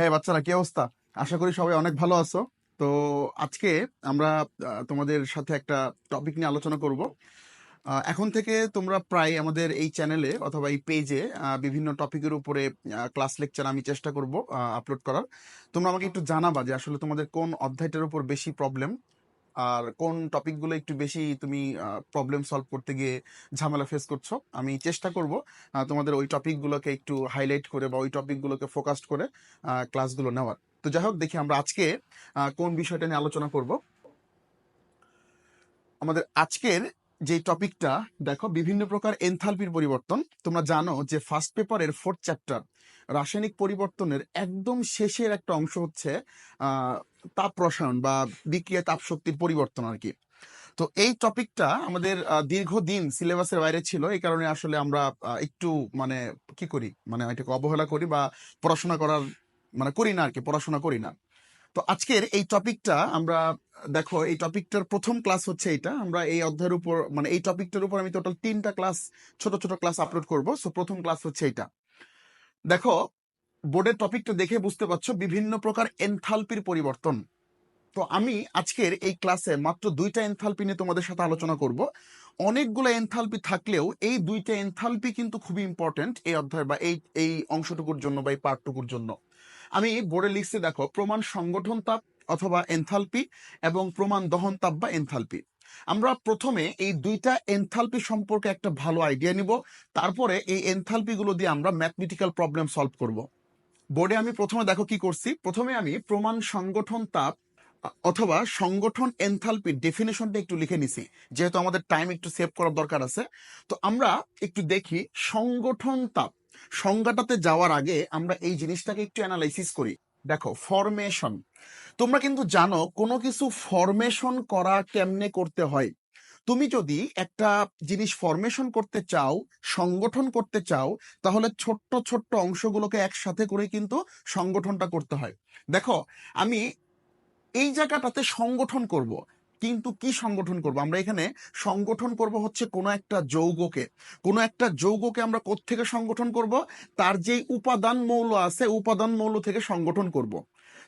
হ্যাঁ বাচ্চারা, কি অবস্থা? আশা করি সবাই অনেক ভালো আছো। তো আজকে আমরা তোমাদের সাথে একটা টপিক নিয়ে আলোচনা করব। এখন থেকে তোমরা প্রায় আমাদের এই চ্যানেলে অথবা এই পেজে বিভিন্ন টপিকের উপরে ক্লাস লেকচার আমি চেষ্টা করব আপলোড করার। তোমরা আমাকে একটু জানাবা যে আসলে তোমাদের কোন অধ্যায়টার উপর বেশি প্রবলেম আর কোন টপিকগুলো একটু বেশি তুমি প্রবলেম সলভ করতে গিয়ে ঝামেলা ফেস করছ, আমি চেষ্টা করব তোমাদের ওই টপিকগুলোকে একটু হাইলাইট করে বা ওই টপিকগুলোকে ফোকাসড করে ক্লাসগুলো নেওয়ার। তো যাই হোক, দেখি আমরা আজকে কোন বিষয়টা নিয়ে আলোচনা করব। আমাদের আজকের যে টপিকটা দেখো, বিভিন্ন প্রকার এনথালপির পরিবর্তন। তোমরা জানো যে ফার্স্ট পেপারের ফোর্থ চ্যাপ্টার রাসায়নিক পরিবর্তনের একদম শেষের একটা অংশ হচ্ছে তাপ রসায়ন বা বিক্রিয়া তাপ শক্তির পরিবর্তন আর কি। তো এই টপিকটা আমাদের দীর্ঘদিন সিলেবাসের বাইরে ছিল, এই কারণে আসলে আমরা একটু মানে কি করি? মানে এটাকে অবহেলা করি বা পড়াশোনা করার মানে করি না আর কি, পড়াশোনা করি না। তো আজকের এই টপিকটা আমরা, দেখো, এই টপিকটার প্রথম ক্লাস হচ্ছে এটা আমরা এই অধ্যায়ের উপর মানে এই টপিকটার উপর আমি টোটাল তিনটা ক্লাস, ছোট ছোট ক্লাস আপলোড করব। সো প্রথম ক্লাস হচ্ছে এটা দেখো বোর্ডের টপিকটা দেখে বুঝতে পারছ বিভিন্ন প্রকার এনথালপির পরিবর্তন। তো আমি আজকের এই ক্লাসে মাত্র দুইটা এনথালপি নিয়ে তোমাদের সাথে আলোচনা করব। অনেকগুলো এনথালপি থাকলেও এই দুইটা এনথালপি কিন্তু খুবই ইম্পর্টেন্ট এই অধ্যায় বা এই এই অংশটুকুর জন্য বা এই পার্টটুকুর জন্য। আমি বোর্ডে লিখতে দেখো, প্রমাণ সংগঠন তাপ অথবা এনথালপি এবং প্রমাণ দহন তাপ বা এনথালপি আমরা প্রথমে এই দুইটা এনথালপি সম্পর্কে একটা ভালো আইডিয়া নিব, তারপরে এই এনথালপি গুলো দিয়ে আমরা ম্যাথমেটিক্যাল প্রবলেম সলভ করব। বোর্ডে আমি প্রথমে দেখো কি করছি, প্রথমে আমি প্রমাণ সংগঠন তাপ, অথবা সংগঠন এনথালপির ডেফিনেশনটা একটু লিখে নিছি, যেহেতু আমাদের টাইম একটু সেভ করার দরকার আছে। তো আমরা একটু দেখি সংগঠন তাপ, সংজ্ঞাটাতে যাওয়ার আগে আমরা এই জিনিসটাকে একটু অ্যানালাইসিস করি। দেখো ফরমেশন তোমরা কিন্তু জানো কোনো কিছু ফরমেশন করা কেমনে করতে হয়? তুমি যদি একটা জিনিস ফরমেশন করতে চাও, সংগঠন করতে চাও, তাহলে ছোট্ট ছোট্ট অংশগুলোকে একসাথে করে কিন্তু সংগঠনটা করতে হয়। দেখো, আমি এই জায়গাটাতে সংগঠন করব। কিন্তু কি সংগঠন করব? আমরা এখানে সংগঠন করব হচ্ছে কোনো একটা যৌগকে। কোনো একটা যৌগকে আমরা কোত্থেকে সংগঠন করব? তার যে উপাদান মৌল আছে, উপাদান মৌল থেকে সংগঠন করব।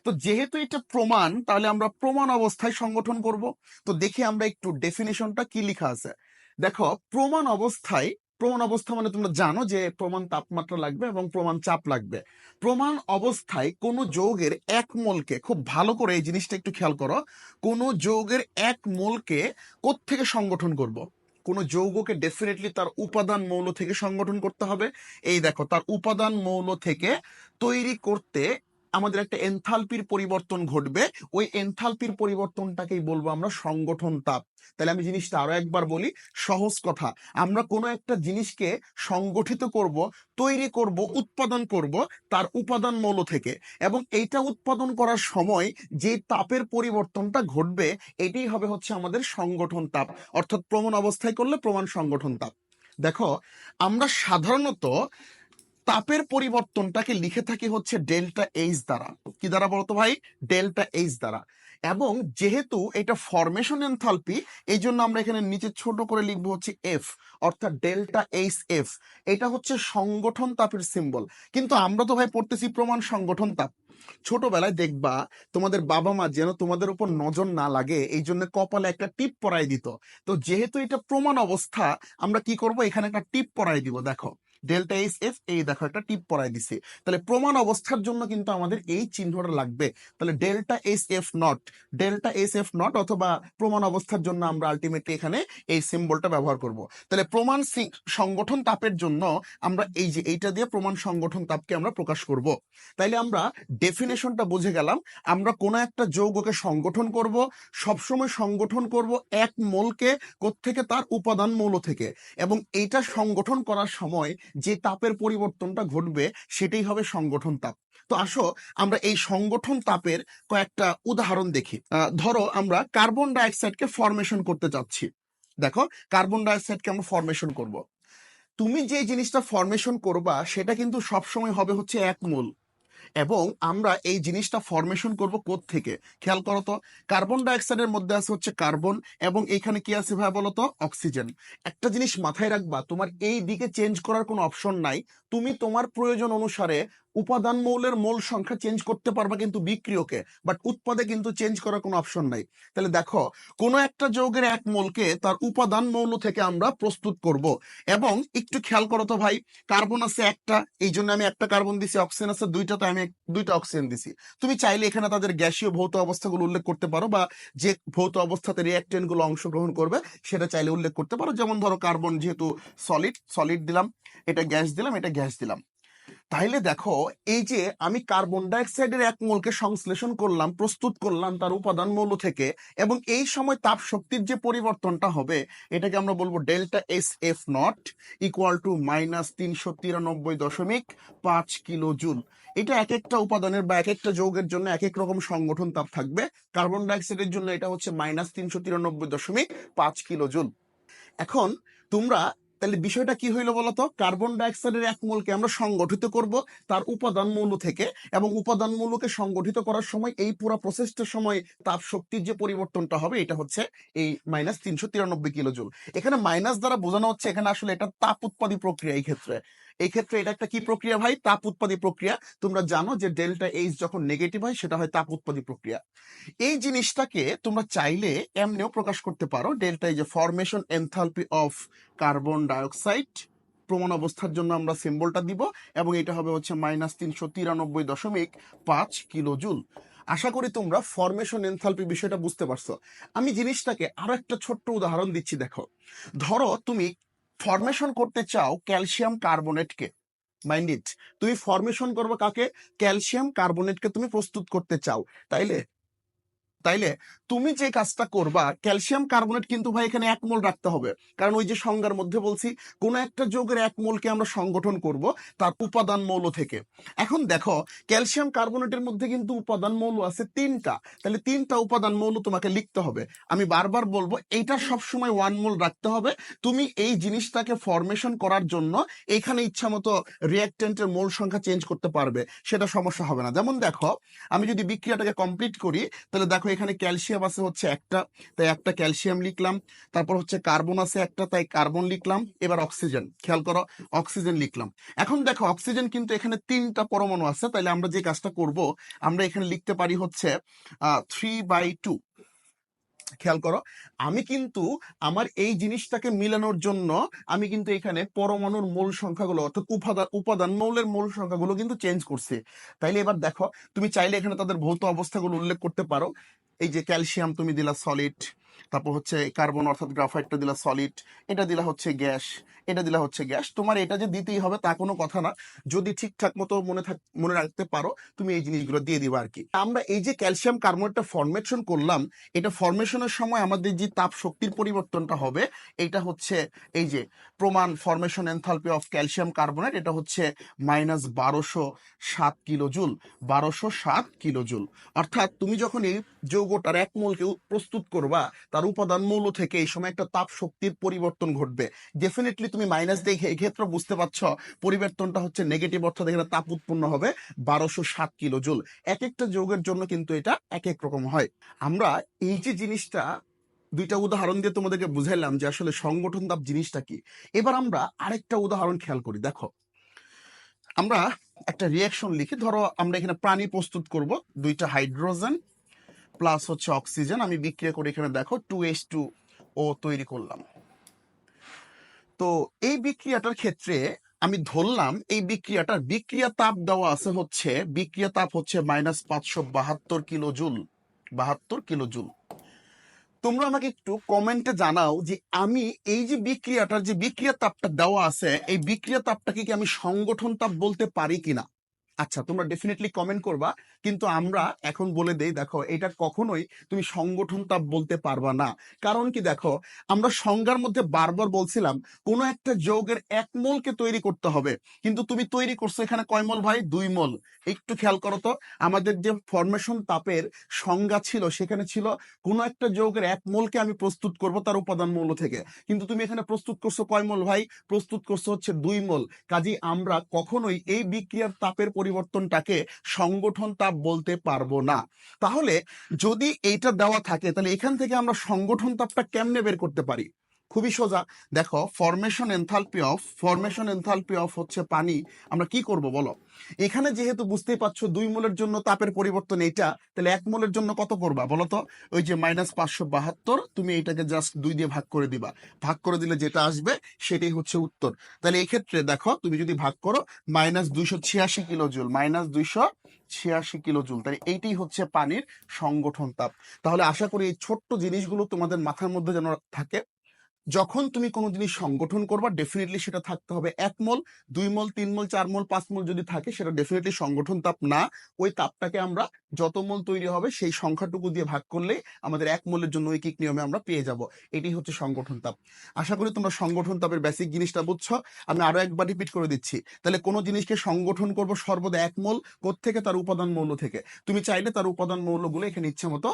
তো যেহেতু এটা প্রমাণ, তাহলে আমরা প্রমাণ অবস্থায় সংগঠন করব। তো দেখি আমরা একটু ডেফিনেশনটা কি লেখা আছে। দেখো, প্রমাণ অবস্থায় প্রমাণ অবস্থা মানে তোমরা জানো যে প্রমাণ তাপমাত্রা লাগবে এবং প্রমাণ চাপ লাগবে প্রমাণ অবস্থায় কোন যৌগের এক মোলকে খুব ভালো করে এই জিনিসটা একটু খেয়াল করো, কোন যৌগের এক মোলকে কোত্থেকে সংগঠন করব। কোন যৌগকে ডেফিনেটলি তার উপাদান মৌল থেকে সংগঠন করতে হবে এই দেখো, তার উপাদান মৌল থেকে তৈরি করতে আমাদের একটা এনথালপির পরিবর্তন ঘটবে। ওই এনথালপির পরিবর্তনটাকেই বলব আমরা সংগঠন তাপ। তাহলে আমি জিনিসটা আরও একবার বলি, সহজ কথা। আমরা কোনো একটা জিনিসকে সংগঠিত করব, তৈরি করব, উৎপাদন করব তার উপাদান মৌল থেকে। এবং এইটা উৎপাদন করার সময় যে তাপের পরিবর্তনটা ঘটবে, এটাই হবে হচ্ছে আমাদের সংগঠন তাপ। অর্থাৎ প্রমাণ অবস্থায় করলে প্রমাণ সংগঠন তাপ। দেখো, আমরা সাধারণত তাপের পরিবর্তনটাকে লিখে থাকি হচ্ছে ডেল্টা এইচ দ্বারা। কি দ্বারা বলতো ভাই? ডেল্টা এইচ দ্বারা। এবং যেহেতু এটা ফরমেশন এনথালপি এই জন্য আমরা এখানে নিচে ছোট করে লিখব হচ্ছে এফ অর্থাৎ ডেল্টা এইচ এফ এটা হচ্ছে সংগঠন তাপের সিম্বল কিন্তু আমরা তো ভাই পড়তেছি প্রমাণ সংগঠন তাপ। ছোটবেলায় দেখবা, তোমাদের বাবা মা যেন তোমাদের উপর নজর না লাগে এই জন্য কপালে একটা টিপ পরাই দিত। তো যেহেতু এটা প্রমাণ অবস্থা, আমরা কি করব? এখানে একটা টিপ পরাই দিব, দেখো। ডেল্টা এইচ এফ এই দেখো একটা টিপ পরাই দিছে। তাহলে প্রমাণ অবস্থার জন্য কিন্তু আমাদের এই চিহ্নটা লাগবে। তাহলে delta H F naught delta H F naught অথবা প্রমাণ অবস্থার জন্য আমরা আলটিমেটলি এখানে এই সিম্বলটা ব্যবহার করব। তাহলে প্রমাণ সংগঠন তাপের জন্য আমরা এই যে এইটা দিয়ে প্রমাণ সংগঠন তাপকে আমরা প্রকাশ করব। তাইলে আমরা ডেফিনেশনটা বুঝে গেলাম। আমরা কোনো একটা যৌগকে সংগঠন করব, সবসময় সংগঠন করব এক মোলকে কোত্থেকে? তার উপাদান মৌল থেকে। এবং এইটা সংগঠন করার সময় যে তাপের পরিবর্তনটা ঘটবে সেটাই হবে সংগঠন তাপ। তো আসো, আমরা এই সংগঠন তাপের কয়েকটা উদাহরণ দেখি। ধরো আমরা কার্বন ডাইঅক্সাইডকে ফরমেশন করতে চাচ্ছি। দেখো কার্বন ডাইঅক্সাইডকে আমরা ফরমেশন করব। তুমি যে জিনিসটা ফরমেশন করবা, সেটা কিন্তু সবসময় হবে হচ্ছে এক মূল। এবং আমরা এই জিনিসটা ফরমেশন করব থেকে খেয়াল করো তো কার্বন ডাইঅক্সাইডের মধ্যে আছে হচ্ছে কার্বন এবং এখানে কি আছে ভাই বলতো অক্সিজেন একটা জিনিস মাথায় রাখবা, তোমার এই দিকে চেঞ্জ করার কোনো অপশন নাই। তুমি তোমার প্রয়োজন অনুসারে উপাদান মৌলের মোল সংখ্যা চেঞ্জ করতে পারবা কিন্তু বিক্রিয়কে বাট উৎপাদে কিন্তু চেঞ্জ করার কোনো অপশন নাই। তাহলে দেখো, কোনো একটা যৌগের এক মোলকে তার উপাদান মৌল থেকে আমরা প্রস্তুত করব। এবং একটু খেয়াল করো তো ভাই কার্বন আছে একটা, এই জন্য আমি একটা কার্বন দিছি অক্সিজেন আছে দুইটা, তো আমি দুইটা অক্সিজেন দিছি। তুমি চাইলে এখানে তাদের গ্যাসীয় ভৌত অবস্থাগুলো উল্লেখ করতে পারো, বা যে ভৌত অবস্থাতে রিয়াক্টেন্টগুলো অংশগ্রহণ করবে, সেটা চাইলে উল্লেখ করতে পারো। যেমন ধরো কার্বন যেহেতু সলিড সলিড দিলাম, এটা গ্যাস দিলাম, এটা গ্যাস দিলাম। তাইলে দেখো, এই যে আমি কার্বন ডাইঅক্সাইডের এক মোলকে সংশ্লেষণ করলাম, প্রস্তুত করলাম তার উপাদান মৌল থেকে, এবং এই সময় তাপ শক্তির যে পরিবর্তনটা হবে, এটাকে আমরা বলব delta S F naught equal to minus তিনশো তিরানব্বই দশমিক পাঁচ কিলো জুল। এটা এক একটা উপাদানের বা এক একটা যৌগের জন্য এক এক রকম সংগঠন তাপ থাকবে। কার্বন ডাইঅক্সাইডের জন্য এটা হচ্ছে মাইনাস তিনশো তিরানব্বই দশমিক পাঁচ কিলো জুল। এখন তোমরা তাহলে বিষয়টা কি হইল বলতো? কার্বন ডাইঅক্সাইডের এক মোলকে আমরা সংগঠিত করব তার উপাদান মূল থেকে এবং উপাদান মূলকে সংগঠিত করার সময় এই পুরো প্রসেসটার সময় তাপ শক্তির যে পরিবর্তনটা হবে এটা হচ্ছে এই মাইনাস তিনশো তিরানব্বই কিলো জুল এখানে মাইনাস দ্বারা বোঝানো হচ্ছে এখানে আসলে এটা তাপ উৎপাদী প্রক্রিয়া এই ক্ষেত্রে। এই ক্ষেত্রে এটা একটা কি প্রক্রিয়া ভাই? তাপ উৎপাদী প্রক্রিয়া। তোমরা জানো যে ডেল্টা এইচ যখন নেগেটিভ হয়, সেটা হয় তাপ উৎপাদী প্রক্রিয়া। এই জিনিসটাকে তোমরা চাইলে এমনিও প্রকাশ করতে পারো। ডেল্টা এই যে formation enthalpy of carbon dioxide প্রমাণ অবস্থার জন্য আমরা সিম্বলটা দিব এবং এটা হবে হচ্ছে মাইনাস তিনশো তিরানব্বই দশমিক পাঁচ কিলো জুল আশা করি তোমরা ফরমেশন এনথালপি বিষয়টা বুঝতে পারছ। আমি জিনিসটাকে আরও একটা ছোট্ট উদাহরণ দিচ্ছি, দেখো। ধরো তুমি ফরমেশন করতে চাও ক্যালসিয়াম কার্বোনেটকে মাইন্ড ইট তুমি ফরমেশন করবে কাকে? ক্যালসিয়াম কার্বোনেটকে তুমি প্রস্তুত করতে চাও, তাইলে? তাইলে তুমি যে কাজটা করবা ক্যালসিয়াম কার্বনেট কিন্তু ভাই এখানে এক মোল রাখতে হবে। কারণ ওই যে সংজ্ঞার মধ্যে বলছি, কোন একটা যৌগের এক মোলকে আমরা সংগঠন করব তার উপাদান মৌল থেকে। এখন দেখো ক্যালসিয়াম কার্বনেটের মধ্যে কিন্তু উপাদান মৌল আছে তিনটা। তাহলে তিনটা উপাদান মৌল তোমাকে লিখতে হবে। আমি বারবার বলব, এইটা সবসময় ওয়ান মোল রাখতে হবে। তুমি এই জিনিসটাকে ফরমেশন করার জন্য এখানে ইচ্ছা মতো রিয়াক্টেন্টের মোল সংখ্যা চেঞ্জ করতে পারবে, সেটা সমস্যা হবে না। যেমন দেখো, আমি যদি বিক্রিয়াটাকে কমপ্লিট করি, তাহলে দেখো এখানে ক্যালসিয়াম আছে হচ্ছে একটা, তাই একটা ক্যালসিয়াম লিখলাম, তারপর হচ্ছে কার্বন আছে একটা, তাই কার্বন লিখলাম, এবার অক্সিজেন, খেয়াল করো, অক্সিজেন লিখলাম। এখন দেখো, অক্সিজেন কিন্তু এখানে তিনটা পরমাণু আছে, তাইলে আমরা যে কাজটা করব, আমরা এখানে লিখতে পারি হচ্ছে থ্রি বাই টু খেয়াল করো, আমি কিন্তু আমার এই জিনিসটাকে মিলানোর জন্য আমি কিন্তু এখানে পরমাণুর মূল সংখ্যাগুলো, অর্থাৎ উপাদান উপাদান মৌলের মূল সংখ্যাগুলো কিন্তু চেঞ্জ করছি। তাইলে এবার দেখো, তুমি চাইলে এখানে তাদের ভৌত অবস্থাগুলো উল্লেখ করতে পারো। এই যে ক্যালসিয়াম তুমি দিলা সলিড তারপর হচ্ছে কার্বন অর্থাৎ গ্রাফাইটটা দিলা সলিড এটা দিলা হচ্ছে গ্যাস এটা দিলা হচ্ছে গ্যাস তোমার এটা যে দিতেই হবে তা কোনো কথা না। যদি ঠিকঠাক মতো মনে থাক, মনে রাখতে পারো, তুমি এই জিনিসগুলো দিয়ে দিবা আর কি। আমরা এই যে ক্যালসিয়াম কার্বনেটটা ফরমেশন করলাম, এটা ফরমেশনের সময় আমাদের যে তাপ শক্তির পরিবর্তনটা হবে, এটা হচ্ছে এই যে প্রমাণ formation enthalpy of calcium carbonate এটা হচ্ছে মাইনাস বারোশো সাত কিলো জুল বারোশো সাত কিলো জুল অর্থাৎ তুমি যখন এই যৌগটার এক মোলকে প্রস্তুত করবা, তার উপাদান মৌল থেকে এই সময় একটা তাপ শক্তির পরিবর্তন ঘটবে। ডেফিনেটলি তুমি মাইনাস দেখে এক্ষেত্রে বুঝতে পারছ, পরিবর্তনটা হচ্ছে নেগেটিভ অর্থাৎ এখানে তাপ উৎপন্ন হবে বারোশো সাত কিলো জুল। এক একটা যৌগের জন্য কিন্তু এটা এক এক রকম হয়। আমরা এই যে জিনিসটা, দুইটা উদাহরণ দিয়ে তোমাদেরকে বুঝাইলাম যে আসলে সংগঠন তাপ জিনিসটা কি। এবার আমরা আরেকটা উদাহরণ খেয়াল করি, দেখো। আমরা একটা রিয়াকশন লিখি, ধরো আমরা এখানে প্রাণী প্রস্তুত করব, দুইটা হাইড্রোজেন প্লাস হচ্ছে অক্সিজেন আমি বিক্রিয়া করে এখানে দেখো টু এইচ টু ও তৈরি করলাম। তো এই বিক্রিয়াটার ক্ষেত্রে আমি ধরলাম, এই বিক্রিয়াটার বিক্রিয়া তাপ দেওয়া আছে হচ্ছে, বিক্রিয়া তাপ হচ্ছে মাইনাস পাঁচশো বাহাত্তর কিলো জুল বাহাত্তর কিলো জুল তোমরা আমাকে একটু কমেন্টে জানাও যে আমি এই যে বিক্রিয়াটার যে বিক্রিয়া তাপটা দেওয়া আছে, এই বিক্রিয়া তাপটাকে কি আমি সংগঠন তাপ বলতে পারি কিনা? আচ্ছা তোমরা ডেফিনেটলি কমেন্ট করবা। কিন্তু আমরা এখন বলে দেই, দেখো, এটা কখনোই তুমি সংগঠন তাপ বলতে পারবা না। কারণ কি দেখো, আমরা সংজ্ঞার মধ্যে বারবার বলছিলাম, কোন একটা যৌগের এক মোলকে তৈরি করতে হবে। কিন্তু তুমি তৈরি করছ এখানে কয় মোল ভাই? দুই মোল। একটু খেয়াল করো তো, আমাদের যে ফরমেশন তাপের সংজ্ঞা ছিল, সেখানে ছিল কোন একটা যৌগের এক মোলকে আমি প্রস্তুত করব তার উপাদান মৌল থেকে। কিন্তু তুমি এখানে প্রস্তুত করছ কয় মোল ভাই? প্রস্তুত করছ হচ্ছে দুই মোল। কাজেই আমরা কখনোই এই বিক্রিয়ার তাপের পরিবর্তনটাকে সংগঠন তাপ বলতে পারব না। তাহলে যদি এইটা দেওয়া থাকে, তাহলে এখান থেকে আমরা সংগঠন তাপটা কেমনে বের করতে পারি? খুবই সোজা। দেখো formation enthalpy of formation enthalpy of হচ্ছে পানি। আমরা কি করব বলো? এখানে যেহেতু বুঝতেই পারছ দুই মোলের জন্য তাপের পরিবর্তন এইটা, তাহলে এক মোলের জন্য কত করবা বলো তো? ওই যে মাইনাস পাঁচশো বাহাত্তর, তুমি এটাকে জাস্ট দুই দিয়ে ভাগ করে দিবা। ভাগ করে দিলে যেটা আসবে সেটাই হচ্ছে উত্তর। তাহলে এই ক্ষেত্রে দেখো, তুমি যদি ভাগ করো মাইনাস দুইশো ছিয়াশি কিলো জুল মাইনাস দুইশো ছিয়াশি কিলো জুল তাহলে এইটাই হচ্ছে পানির সংগঠন তাপ। তাহলে আশা করি এই ছোট্ট জিনিসগুলো তোমাদের মাথার মধ্যে যেন থাকে। যখন তুমি কোনো জিনিস সংগঠন করবা ডেফিনেটলি সেটা থাকতে হবে এক মল, দুই মোল, তিন মল, চার মোল, পাঁচ মোল যদি থাকে, সেটা ডেফিনেটলি সংগঠন তাপ না। ওই তাপটাকে আমরা যত মল তৈরি হবে, সেই সংখ্যাটুকু দিয়ে ভাগ করলেই আমাদের এক মলের জন্য ঐকিক নিয়মে আমরা পেয়ে যাব। এটি হচ্ছে সংগঠন তাপ। আশা করি তোমরা সংগঠন তাপের বেসিক জিনিসটা বুঝছ। আমি আরও একবার রিপিট করে দিচ্ছি। তাহলে কোনো জিনিসকে সংগঠন করব সর্বদা এক মোল থেকে তার উপাদান মৌল থেকে। তুমি চাইলে তার উপাদান মৌলগুলো এখানে ইচ্ছে মতো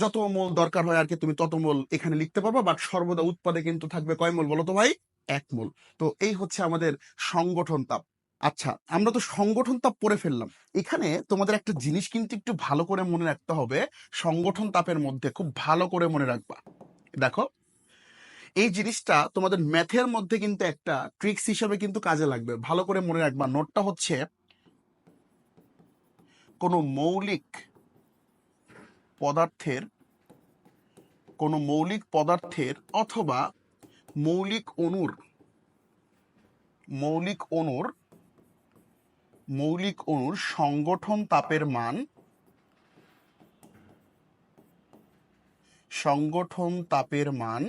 যত মল দরকার হয় আর কি, তুমি তত মল এখানে লিখতে পারবা বাট সর্বদা উৎপাদে কিন্তু থাকবে কয় মোল বলো তো ভাই? এক মোল। তো এই হচ্ছে আমাদের সংগঠন তাপ। আচ্ছা আমরা তো সংগঠন তাপ পড়ে ফেললাম। এখানে তোমাদের একটা জিনিস কিন্তু একটু ভালো করে মনে রাখতে হবে। সংগঠন তাপের মধ্যে খুব ভালো করে মনে রাখবা। দেখো, এই জিনিসটা তোমাদের ম্যাথের মধ্যে কিন্তু একটা ট্রিক্স হিসেবে কিন্তু কাজে লাগবে। ভালো করে মনে রাখবা। নোটটা হচ্ছে, কোনো মৌলিক পদার্থের কোনো মৌলিক পদার্থের অথবা মৌলিক অণুর মৌলিক অণুর মৌলিক অণুর সংগঠন তাপের মান, সংগঠন তাপের মান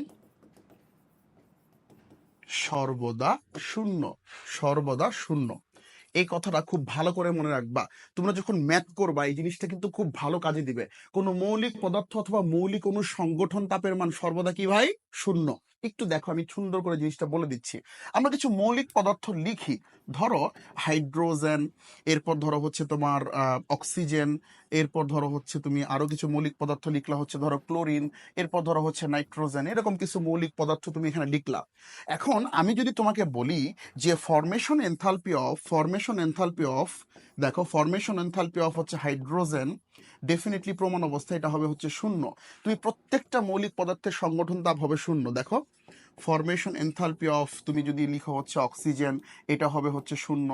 সর্বদা শূন্য সর্বদা শূন্য। এই কথাটা খুব ভালো করে মনে রাখবা। তোমরা যখন ম্যাথ করবা, এই জিনিসটা কিন্তু খুব ভালো কাজে দিবে। কোনো মৌলিক পদার্থ অথবা মৌলিক কোনো সংগঠন তাপের মান সর্বদা কি ভাই? শূন্য। একটু দেখো, আমি সুন্দর করে জিনিসটা বলে দিচ্ছি। আমরা কিছু মৌলিক পদার্থ লিখি। ধরো, হাইড্রোজেন, এরপর ধরো হচ্ছে তোমার অক্সিজেন, এরপর ধরো হচ্ছে তুমি আরও কিছু মৌলিক পদার্থ লিখলা, হচ্ছে ধরো ক্লোরিন, এরপর ধরো হচ্ছে নাইট্রোজেন, এরকম কিছু মৌলিক পদার্থ তুমি এখানে লিখলা। এখন আমি যদি তোমাকে বলি যে formation enthalpy of formation enthalpy of দেখো ফরমেশন এনথালপি অফ হচ্ছে হাইড্রোজেন ডেফিনেটলি প্রমাণ অবস্থা এটা হবে হচ্ছে শূন্য। তুমি প্রত্যেকটা মৌলিক পদার্থের সংগঠন তাপ হবে শূন্য, দেখো। ফরমেশন এনথালপি অফ তুমি যদি লিখো হচ্ছে অক্সিজেন এটা হবে হচ্ছে শূন্য।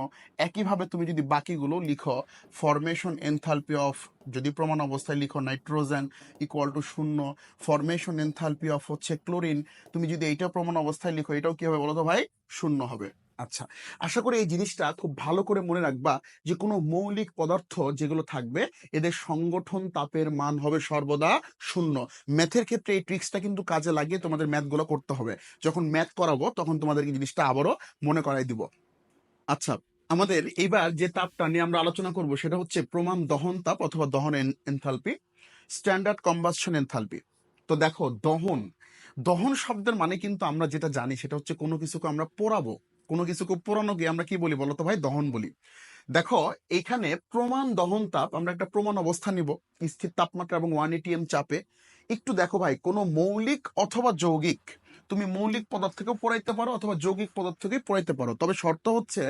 একইভাবে তুমি যদি বাকিগুলো লিখো ফরমেশন এনথালপি অফ যদি প্রমাণ অবস্থায় লিখো নাইট্রোজেন ইকুয়াল টু শূন্য। ফরমেশন এনথালপি অফ হচ্ছে ক্লোরিন তুমি যদি এইটা প্রমাণ অবস্থায় লিখো, এটাও কি হবে বলো তো ভাই? শূন্য হবে। আচ্ছা আশা করি এই জিনিসটা খুব ভালো করে মনে রাখবা যে কোনো মৌলিক পদার্থ যেগুলো থাকবে, এদের সংগঠন তাপের মান হবে সর্বদা শূন্য। ম্যাথের ক্ষেত্রে এই ট্রিক্সটা কিন্তু কাজে লাগিয়ে তোমাদের ম্যাথগুলো করতে হবে। যখন ম্যাথ করাবো তখন তোমাদেরকে জিনিসটা আবারও মনে করাই দিব। আচ্ছা আমাদের এইবার যে তাপটা নিয়ে আমরা আলোচনা করব সেটা হচ্ছে প্রমাণ দহন তাপ অথবা দহন এনথালপি, স্ট্যান্ডার্ড কম্বাসন এনথালপি। তো দেখো, দহন দহন শব্দের মানে কিন্তু আমরা যেটা জানি সেটা হচ্ছে কোনো কিছুকে আমরা পোড়াবো। কোনো কিছু কিছুকে পোড়ানোকে আমরা কি বলি বলতো ভাই? দহন বলি। দেখো এখানে প্রমাণ দহন তাপ, আমরা একটা প্রমাণ অবস্থা নিব, স্থির তাপমাত্রা এবং ওয়ান এটিএম চাপে। একটু দেখো ভাই, কোনো মৌলিক অথবা যৌগিক, তুমি মৌলিক পদার্থ থেকেও পড়াইতে পারো অথবা যৌগিক পদার্থ থেকেও পড়াইতে পারো। তবে শর্ত হচ্ছে,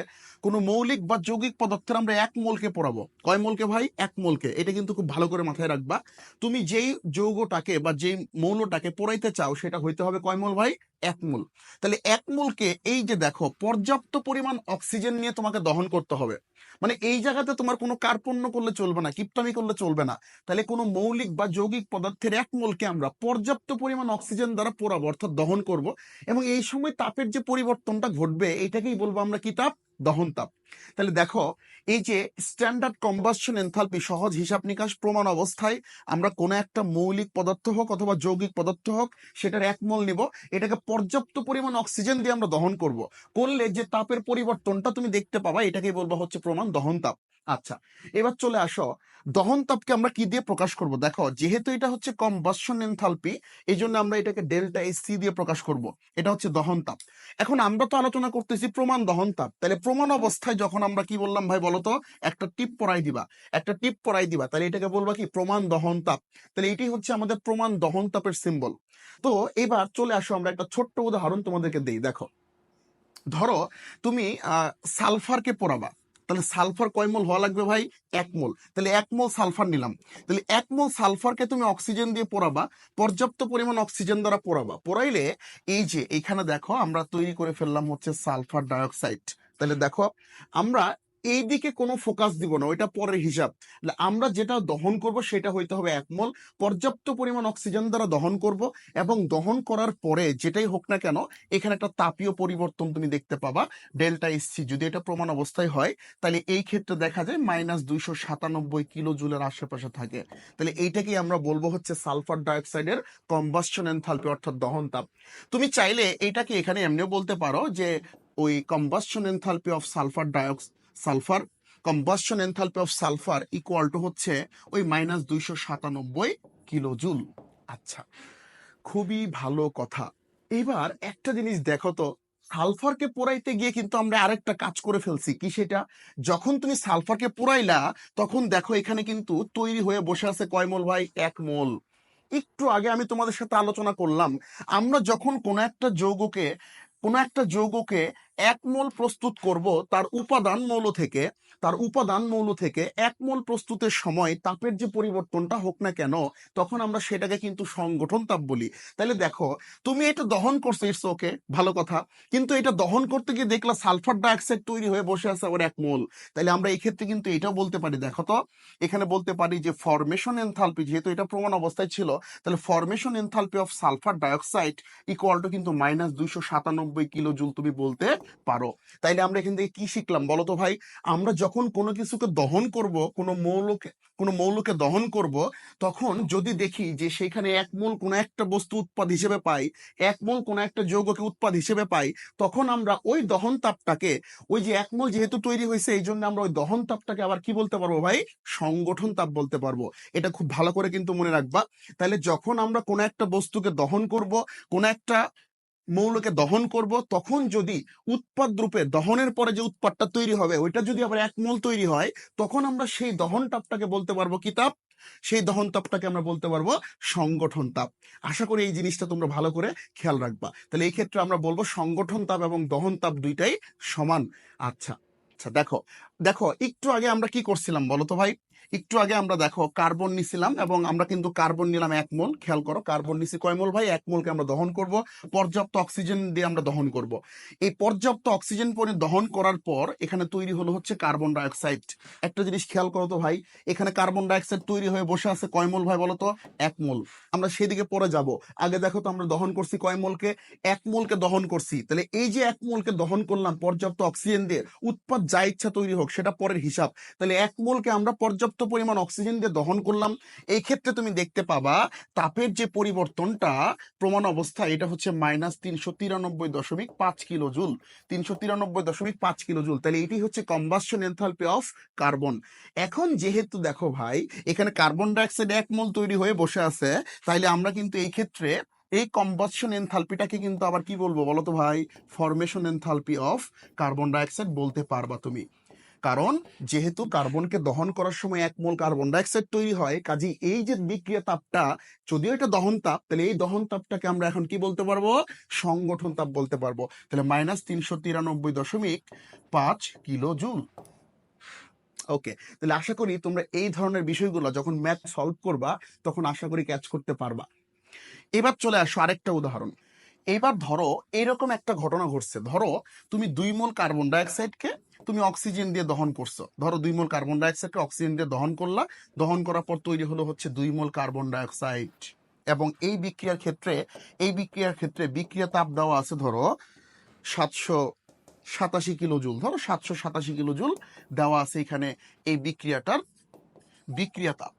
কোনো মৌলিক বা যৌগিক পদার্থের আমরা এক মোলকে পড়াবো। কয় মোলকে ভাই? এক মোলকে। এটা কিন্তু খুব ভালো করে মাথায় রাখবা। তুমি যেই যৌগটাকে বা যেই মৌলটাকে পড়াইতে চাও, সেটা হইতে হবে কয় মোল ভাই? এক মূল। তাহলে এক মূলকে এই যে দেখো, পর্যাপ্ত পরিমাণ অক্সিজেন নিয়ে তোমাকে দহন করতে হবে। মানে এই জায়গাতে তোমার কোনো কার্পণ্য করলে চলবে না, কিপটামি করলে চলবে না। তাহলে কোনো মৌলিক বা যৌগিক পদার্থের এক মোলকে আমরা পর্যাপ্ত পরিমাণ অক্সিজেন দ্বারা পোড়াবো, অর্থাৎ দহন করব। এবং এই সময় তাপের যে পরিবর্তনটা ঘটবে এটাকেই বলব আমরা কি তাপ? দহন তাপ। তাহলে দেখো, এই যে স্ট্যান্ডার্ড কম্বাসশন এনথালপি সহজ হিসাব নিকাশ প্রমাণ অবস্থায় আমরা কোনো একটা মৌলিক পদার্থ হোক অথবা যৌগিক পদার্থ হোক সেটার এক মোল নিব, এটাকে পর্যাপ্ত পরিমাণ অক্সিজেন দিয়ে আমরা দহন করব। করলে যে তাপের পরিবর্তনটা তুমি দেখতে পাবা, এটাকেই বলব হচ্ছে প্রমাণ দহন তাপ। আচ্ছা এবার চলে আসো, দহন তাপকে আমরা কি দিয়ে প্রকাশ করব? দেখো, যেহেতু এটা হচ্ছে কম্বাসশন এনথালপি এই জন্য আমরা এটাকে ডেল্টা এস সি দিয়ে প্রকাশ করব। এটা হচ্ছে দহন তাপ। এখন আমরা তো আলোচনা করতেছি প্রমাণ দহন তাপ। তাহলে প্রমাণ অবস্থায় যখন আমরা কি বললাম ভাই বলতো একটা টিপ পরাই দিবা। একটা টিপ পরাই দিবা। তাহলে এটাকে বলবা কি? প্রমাণ দহন তাপ। তাহলে এটি হচ্ছে আমাদের প্রমাণ দহন তাপের সিম্বল তো এবার চলে আসো, আমরা একটা ছোট্ট উদাহরণ তোমাদেরকে দেই। দেখো, ধরো তুমি সালফারকে পোড়াবা। তাহলে সালফার কয় মোল হওয়া লাগবে ভাই? এক মোল। তাহলে এক মোল সালফার নিলাম। তাহলে এক মোল সালফারকে তুমি অক্সিজেন দিয়ে পোড়াবা, পর্যাপ্ত পরিমাণ অক্সিজেন দ্বারা পোড়াবা। পোড়াইলে এই যে, এইখানে দেখো আমরা তৈরি করে ফেললাম হচ্ছে সালফার ডাইঅক্সাইড। তাহলে দেখো, আমরা এই দিকে কোনো ফোকাস দিব না, ওইটা পরের হিসাব। আমরা যেটা দহন করব সেটা হইতে হবে এক মোল। পর্যাপ্ত পরিমাণ অক্সিজেন দ্বারা দহন করব এবং দহন করার পরে যেটাই হোক না কেন, এখানে একটা তাপীয় পরিবর্তন তুমি দেখতে পাবা ডেল্টা এসসি যদি এটা প্রমাণ অবস্থায় হয়, তাহলে এই ক্ষেত্রে দেখা যায় মাইনাস দুইশো সাতানব্বই কিলো জুলের আশেপাশে থাকে। তাহলে এইটাকেই আমরা বলব হচ্ছে সালফার ডাইঅক্সাইডের কম্বাসশন এনথালপি অর্থাৎ দহন তাপ। তুমি চাইলে এটাকে এখানে এমনিও বলতে পারো যে ওই combustion enthalpy of sulphur diox sulphur combustion enthalpy of sulphur equal to হচ্ছে ওই মাইনাস দুইশো সাতানব্বই কিলো জুল আচ্ছা খুবই ভালো কথা। এবার একটা জিনিস দেখো তো সালফারকে পোড়াইতে গিয়ে কিন্তু আমরা আরেকটা কাজ করে ফেলছি, কি সেটা? যখন তুমি সালফারকে পোড়াইলা, তখন দেখো এখানে কিন্তু তৈরি হয়ে বসে আছে কয় মোল ভাই? এক মোল। একটু আগে আমি তোমাদের সাথে আলোচনা করলাম, আমরা যখন কোনো একটা যৌগকে, কোনো একটা যৌগকে এক মোল প্রস্তুত করব তার উপাদান মৌল থেকে, তার উপাদান মৌল থেকে এক মোল প্রস্তুতের সময় তাপের যে পরিবর্তনটা হোক না কেন, তখন আমরা সেটাকে কিন্তু সংগঠন তাপ বলি। তাহলে দেখো, তুমি এটা দহন করছ ইটস ওকে ভালো কথা। কিন্তু এটা দহন করতে গিয়ে দেখলা সালফার ডাইঅক্সাইড তৈরি হয়ে বসে আছে আবার এক মোল। তাহলে আমরা এই ক্ষেত্রে কিন্তু এটাও বলতে পারি, দেখো তো, এখানে বলতে পারি যে ফরমেশন এনথালপি যেহেতু এটা প্রমাণ অবস্থায় ছিল, তাহলে formation enthalpy of sulphur dioxide equal to কিন্তু মাইনাস দুইশো সাতানব্বই কিলো জুল তুমি বলতে পারো। তাইলে আমরা এখান থেকে কি শিখলাম বলো তো ভাই? আমরা যখন কোনো কিছুকে দহন করব, কোনো মৌলকে কোনো মৌলকে দহন করব, তখন যদি দেখি যে সেখানে এক মোল কোনো একটা বস্তু উৎপাদ হিসেবে পাই, এক মোল কোনো একটা যৌগকে উৎপাদ হিসেবে পাই, তখন আমরা ওই দহন তাপটাকে, ওই যে এক মোল যেহেতু তৈরি হয়েছে এই জন্য আমরা ওই দহন তাপটাকে আবার কি বলতে পারব ভাই? সংগঠন তাপ বলতে পারব। এটা খুব ভালো করে কিন্তু মনে রাখবা। তাহলে যখন আমরা কোনো একটা বস্তুকে দহন করব, কোনো একটা মৌলকে দহন করব, তখন যদি উৎপাদ রূপে দহনের পরে যে উৎপাদটা তৈরি হবে, ওইটা যদি আবার এক মোল তৈরি হয়, তখন আমরা সেই দহন তাপটাকে বলতে পারব কি তাপ? সেই দহন তাপটাকে আমরা বলতে পারব সংগঠন তাপ। আশা করি এই জিনিসটা তোমরা ভালো করে খেয়াল রাখবা। তাহলে এই ক্ষেত্রে আমরা বলব সংগঠন তাপ এবং দহন তাপ দুইটাই সমান। আচ্ছা আচ্ছা দেখো দেখো, একটু আগে আমরা কি করছিলাম বলো তো ভাই? একটু আগে আমরা দেখো কার্বন নিছিলাম এবং আমরা কিন্তু কার্বন নিলাম এক মোল। খেয়াল করো, কার্বন নিছি কয় মোল ভাই? এক মোলকে আমরা দহন করব, পর্যাপ্ত অক্সিজেন দিয়ে আমরা দহন করব। এই পর্যাপ্ত অক্সিজেন পরে দহন করার পর এখানে তৈরি হলো হচ্ছে কার্বন ডাইঅক্সাইড। একটা জিনিস খেয়াল করো তো ভাই, এখানে কার্বন ডাইঅক্সাইড তৈরি হয়ে বসে আছে কয় মোল ভাই বলো তো? এক মোল। আমরা সেদিকে পরে যাব। আগে দেখো তো আমরা দহন করছি কয় মোলকে, এক মোলকে দহন করছি। তাহলে এই যে এক মোলকে দহন করলাম পর্যাপ্ত অক্সিজেন দিয়ে উৎপাদ যা ইচ্ছা তৈরি হোক সেটা পরের হিসাব। তাহলে এক মোলকে আমরা পর্যাপ্ত পরিমাণ অক্সিজেন দিয়ে দহন করলাম, এই ক্ষেত্রে তুমি দেখতে পাবা তাপের যে পরিবর্তনটা, প্রমাণ অবস্থা এটা হচ্ছে মাইনাস তিনশো তিরানব্বই দশমিক পাঁচ কিলো জুল তিনশো তিরানব্বই দশমিক পাঁচ কিলো জুল তাহলে এটি হচ্ছে কম্বাসশন এনথালপি অফ কার্বন এখন যেহেতু দেখো ভাই, এখানে কার্বন ডাইঅক্সাইড এক মোল তৈরি হয়ে বসে আছে, তাইলে আমরা কিন্তু এই ক্ষেত্রে এই কম্বাসশন এনথালপিটাকে কিন্তু আবার কি বলব বলো তো ভাই? Formation enthalpy of carbon dioxide বলতে পারবা তুমি। কারণ যেহেতু কার্বনকে দহন করার সময় এক মোল কার্বন ডাইঅক্সাইড তৈরি হয় কাজে এই যে বিক্রিয়া তাপটা যদিও এটা দহন তাপ তাহলে এই দহন তাপটাকে আমরা এখন কি বলতে পারব? সংগঠন তাপ বলতে পারব। তাহলে মাইনাস তিনশো তিরানব্বই দশমিক পাঁচ কিলো জুল ওকে, তাহলে আশা করি তোমরা এই ধরনের বিষয়গুলো যখন ম্যাথ সলভ করবা, তখন আশা করি ক্যাচ করতে পারবা। এবার চলে আসো আরেকটা উদাহরণ। এবার ধরো এরকম একটা ঘটনা ঘটছে। ধরো তুমি দুই মোল কার্বন ডাইঅক্সাইডকে তুমি অক্সিজেন দিয়ে দহন করছ। ধরো দুই মোল কার্বন ডাইঅক্সাইডকে অক্সিজেন দিয়ে দহন করলা। দহন করার পর তৈরি হলো হচ্ছে দুই মোল কার্বন ডাইঅক্সাইড এবং এই বিক্রিয়ার ক্ষেত্রে, এই বিক্রিয়ার ক্ষেত্রে বিক্রিয়া তাপ দেওয়া আছে ধরো সাতশো সাতাশি কিলো জুল। ধরো সাতশো সাতাশি কিলো জুল দেওয়া আছে এখানে এই বিক্রিয়াটার বিক্রিয়া তাপ।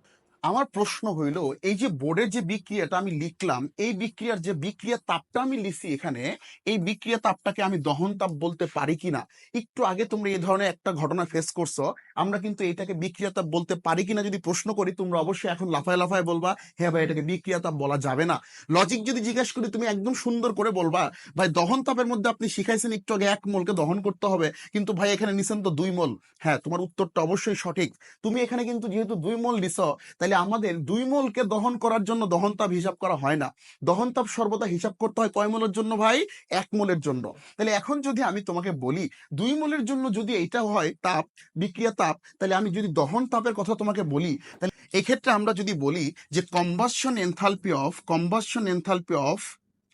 আমার প্রশ্ন হইল, এই যে বোর্ডের যে বিক্রিয়াটা আমি লিখলাম, এই বিক্রিয়ার যে বিক্রিয়া তাপটা আমি লিখছি এখানে, এই বিক্রিয়া তাপটাকে আমি দহন তাপ বলতে পারি কিনা? একটু আগে তোমরা এই ধরনের একটা ঘটনা ফেস করছ, আমরা কিন্তু এটাকে বিক্রিয়া তাপ বলতে পারি কিনা যদি প্রশ্ন করি, তোমরা অবশ্যই এখন লাফায় লাফায় বলবা হ্যাঁ ভাই, এটাকে বিক্রিয়া তাপ বলা যাবে না। লজিক যদি জিজ্ঞেস করি, তুমি একদম সুন্দর করে বলবা, ভাই, দহন তাপের মধ্যে আপনি শিখাইছেন একটু আগে এক মোলকে দহন করতে হবে, কিন্তু ভাই, এখানে নিছেন তো দুই মোল। হ্যাঁ তোমার উত্তরটা অবশ্যই সঠিক। তুমি এখানে কিন্তু যেহেতু দুই মোল নিছ তাহলে তাহলে আমাদের দুই মোলকে দহন করার জন্য দহন তাপ হিসাব করা হয় না। দহন তাপ সর্বদা হিসাব করতে হয় কয় মোলের জন্য ভাই? এক মোলের জন্য। তাহলে এখন যদি আমি তোমাকে বলি, দুই মোলের জন্য যদি এইটা হয়, তাপ বিক্রিয়া তাপ তাহলে আমি যদি দহন তাপের কথা তোমাকে বলি, তাহলে এক্ষেত্রে আমরা যদি বলি যে combustion enthalpy of combustion enthalpy of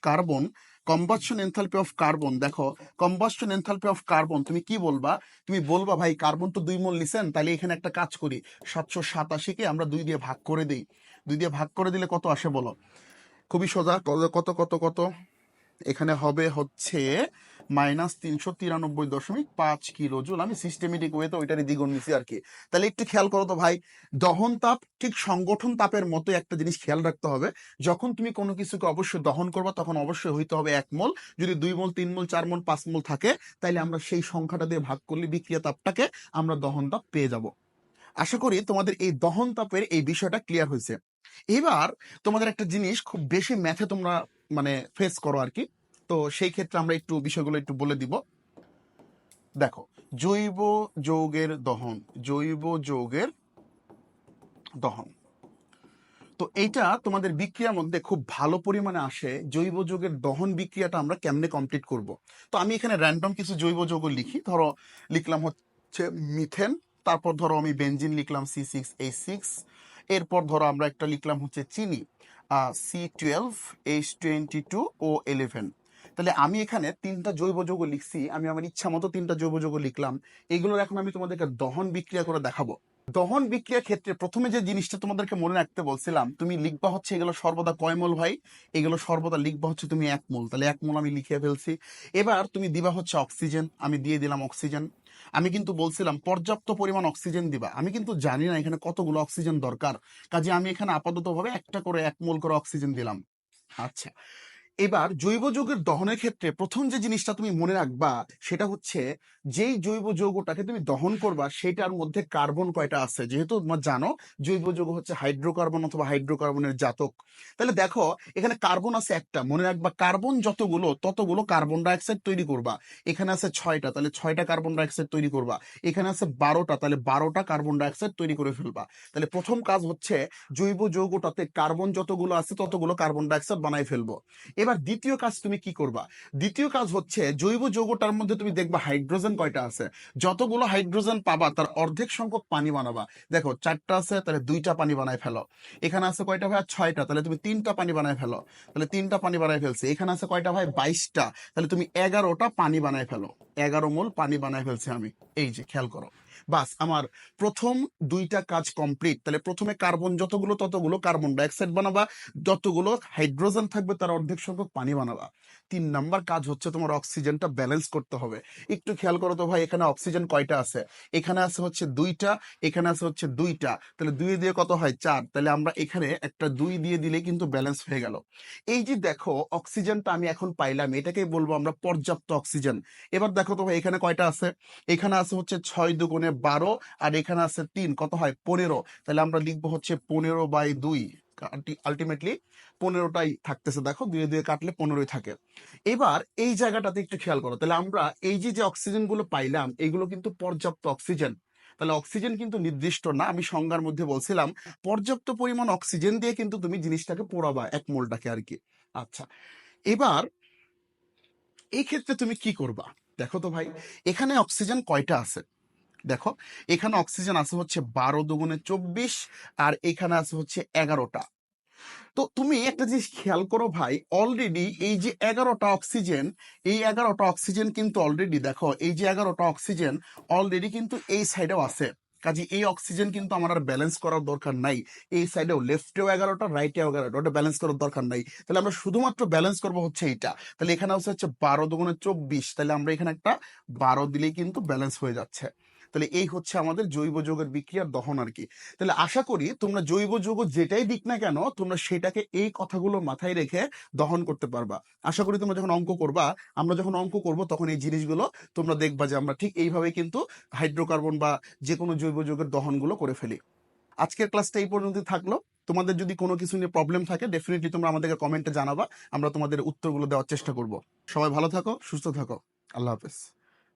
carbon combustion enthalpy of carbon দেখো কম্বাসন এনথালপি অফ কার্বন তুমি কি বলবা? তুমি বলবা, ভাই কার্বন তো দুই মোল নিছেন তাহলে এখানে একটা কাজ করি। সাতশো সাতাশিকে আমরা দুই দিয়ে ভাগ করে দিই। দুই দিয়ে ভাগ করে দিলে কত আসে বলো? খুবই সোজা, কত কত কত কত? এখানে হবে হচ্ছে মাইনাস তিনশো তিরানব্বই দশমিক পাঁচ কিলো জুল। আমি সিস্টেমেটিক ওয়েতে ওইটারই দ্বিগুণ নিছি আর কি। তাহলে একটু খেয়াল করো তো ভাই, দহন তাপ ঠিক সংগঠন তাপের মতো একটা জিনিস খেয়াল রাখতে হবে। যখন তুমি কোনো কিছুকে অবশ্যই দহন করবা, তখন অবশ্যই হইতে হবে এক মোল। যদি দুই মোল, তিন মোল, চার মোল, পাঁচ মোল থাকে, তাইলে আমরা সেই সংখ্যাটা দিয়ে ভাগ করলে বিক্রিয়া তাপটাকে আমরা দহন তাপ পেয়ে যাব। আশা করি তোমাদের এই দহন তাপের এই বিষয়টা ক্লিয়ার হয়েছে। এবার তোমাদের একটা জিনিস খুব বেশি ম্যাথে তোমরা মানে ফেস করো আর কি। তো সেই ক্ষেত্রে আমরা একটু বিষয়গুলো একটু বলে দিব। দেখো, জৈব যৌগের দহন, জৈব যৌগের দহন। তো এইটা তোমাদের বিক্রিয়ার মধ্যে খুব ভালো পরিমাণে আসে, জৈব যৌগের দহন বিক্রিয়াটা আমরা কেমনে কমপ্লিট করব। তো আমি এখানে র্যান্ডম কিছু জৈব যৌগ লিখি। ধরো, লিখলাম হচ্ছে মিথেন তারপর ধরো আমি বেঞ্জিন লিখলাম সি সিক্স এইচ সিক্স এরপর ধরো আমরা একটা লিখলাম হচ্ছে চিনি C twelve H twenty two O eleven তাহলে আমি এখানে তিনটা জৈব যৌগ লিখছি, আমি আমার ইচ্ছা মতো তিনটা জৈব যৌগ লিখলাম। এগুলোর এখন আমি তোমাদেরকে দহন বিক্রিয়া করে দেখাবো। দহন বিক্রিয়ার ক্ষেত্রে প্রথমে যে জিনিসটা তোমাদেরকে মনে রাখতে বলছিলাম, তুমি লিখবা হচ্ছে এগুলো সর্বদা কয় মোল ভাই এগুলো সর্বদা লিখবা হচ্ছে তুমি এক মোল। তাহলে এক মোল আমি লিখে ফেলছি। এবার তুমি দিবা হচ্ছে অক্সিজেন, আমি দিয়ে দিলাম অক্সিজেন। আমি কিন্তু বলছিলাম, পর্যাপ্ত পরিমাণ অক্সিজেন দিবা। আমি কিন্তু জানি না এখানে কতগুলো অক্সিজেন দরকার। কাজে আমি এখানে আপাতত ভাবে একটা করে এক মোল করে অক্সিজেন দিলাম। আচ্ছা। এবার জৈব যৌগের দহনের ক্ষেত্রে প্রথম যে জিনিসটা তুমি মনে রাখবা, সেটা হচ্ছে যেই জৈব যৌগটাকে তুমি দহন করবা, সেটার মধ্যে কার্বন কয়টা আছে? যেহেতু তোমরা জানো, জৈব যৌগ হচ্ছে হাইড্রোকার্বন অথবা হাইড্রোকার্বনের জাতক। তাহলে দেখো, এখানে কার্বন আছে একটা। মনে রাখবা কার্বন যতগুলো, ততগুলো কার্বন ডাইঅক্সাইড তৈরি করবা। এখানে আছে ছয়টা, তাহলে ছয়টা কার্বন ডাইঅক্সাইড তৈরি করবা। এখানে আছে বারোটা, তাহলে বারোটা কার্বন ডাইঅক্সাইড তৈরি করে ফেলবা। তাহলে প্রথম কাজ হচ্ছে জৈব যৌগটাতে কার্বন যতগুলো আছে, ততগুলো কার্বন ডাইঅক্সাইড বানাই ফেলব। এবার দ্বিতীয় কাজ তুমি কি করবা? দ্বিতীয় কাজ হচ্ছে জৈব যৌগটার মধ্যে তুমি দেখবা হাইড্রোজেন কয়টা আছে? যতগুলো হাইড্রোজেন পাবা, তার অর্ধেক সংখ্যক পানি বানাবা। দেখো, চারটা আছে, তাহলে দুইটা পানি বানায় ফেলো। এখানে আছে কয়টা ভাই? ছয়টা, তাহলে তুমি তিনটা পানি বানায় ফেলো। তাহলে তিনটা পানি বানায় ফেলছে। এখানে আছে কয়টা ভাই? বাইশটা। তাহলে তুমি এগারোটা পানি বানায় ফেলো। এগারো মোল পানি বানায় ফেলছে আমি। এই যে, খেয়াল করো। বাস, আমার প্রথম দুইটা কাজ কমপ্লিট তাহলে প্রথমে কার্বন যতগুলো ততগুলো কার্বন ডাইঅক্সাইড বানাবা, যতগুলো হাইড্রোজেন থাকবে তার অর্ধেক সংখ্যক পানি বানাবা। তিন নাম্বার কাজ হচ্ছে তোমার অক্সিজেনটা ব্যালেন্স করতে হবে। একটু খেয়াল করো তো ভাই, এখানে অক্সিজেন কয়টা আছে? এখানে আছে হচ্ছে দুইটা, এখানে আছে হচ্ছে দুইটা। তাহলে দুই দিয়ে কত হয়? চার। তাহলে আমরা এখানে একটা দুই দিয়ে দিলে কিন্তু ব্যালেন্স হয়ে গেল। এই যে দেখো, অক্সিজেনটা আমি এখন পাইলাম, এটাকেই বলব আমরা পর্যাপ্ত অক্সিজেন। এবার দেখো তো ভাই, এখানে কয়টা আছে? এখানে আছে হচ্ছে ছয় দুগুণে বারো, আর এখানে আছে তিন। কত হয়? পনেরো। তাহলে আমরা লিখব হচ্ছে পনেরো বাই দুই। আলটিমেটলি পনেরোটাই থাকতেছে, দেখো দুয়ে দুয়ে কাটলে পনেরোই থাকে। এবার এই জায়গাটাতে একটু খেয়াল করো, তাহলে আমরা এই যে যে অক্সিজেনগুলো পাইলাম, এগুলো কিন্তু পর্যাপ্ত অক্সিজেন। তাহলে অক্সিজেন কিন্তু নির্দিষ্ট না, আমি সংজ্ঞার মধ্যে বলছিলাম, পর্যাপ্ত পরিমাণ অক্সিজেন দিয়ে কিন্তু তুমি জিনিসটাকে পোড়াবা এক মোলটাকে আর কি। আচ্ছা এবার এই ক্ষেত্রে তুমি কি করবা? দেখো তো ভাই, এখানে অক্সিজেন কয়টা আছে? দেখো, এখানে অক্সিজেন আছে হচ্ছে বারো দুগুণে চব্বিশ আর এখানে আছে হচ্ছে এগারোটা। তো তুমি একটা জিনিস খেয়াল করো ভাই অলরেডি এই যে এগারোটা অক্সিজেন, এই এগারোটা অক্সিজেন কিন্তু অলরেডি দেখো, এই যে এগারোটা অক্সিজেন অলরেডি কিন্তু এই সাইডেও আছে। কাজে এই অক্সিজেন কিন্তু আমার আর ব্যালেন্স করার দরকার নাই। এই সাইডেও লেফটেও এগারোটা রাইটেও এগারোটা, ওটা ব্যালেন্স করার দরকার নাই। তাহলে আমরা শুধুমাত্র ব্যালেন্স করব হচ্ছে এইটা। তাহলে এখানে হচ্ছে বারো দুগুণে চব্বিশ, তাহলে আমরা এখানে একটা বারো দিলেই কিন্তু ব্যালেন্স হয়ে যাচ্ছে। তাহলে এই হচ্ছে আমাদের জৈব যৌগের বিক্রিয়ার দহন আর কি। তাহলে আশা করি তোমরা জৈব যৌগ যেটাই দিক না কেন, তোমরা সেটাকে এই কথাগুলো মাথায় রেখে দহন করতে পারবা। আশা করি তোমরা যখন অঙ্ক করবা, আমরা যখন অঙ্ক করব তখন এই জিনিসগুলো তোমরা দেখবা যে আমরা ঠিক এইভাবে কিন্তু হাইড্রোকার্বন বা যে কোনো জৈব যৌগের দহনগুলো করে ফেলি। আজকের ক্লাসটা এই পর্যন্ত থাকল। তোমাদের যদি কোনো কিছু নিয়ে প্রবলেম থাকে ডেফিনেটলি তোমরা আমাদেরকে কমেন্টে জানাবা, আমরা তোমাদের উত্তরগুলো দেওয়ার চেষ্টা করব। সবাই ভালো থাকো, সুস্থ থাকো। আল্লাহ হাফেজ।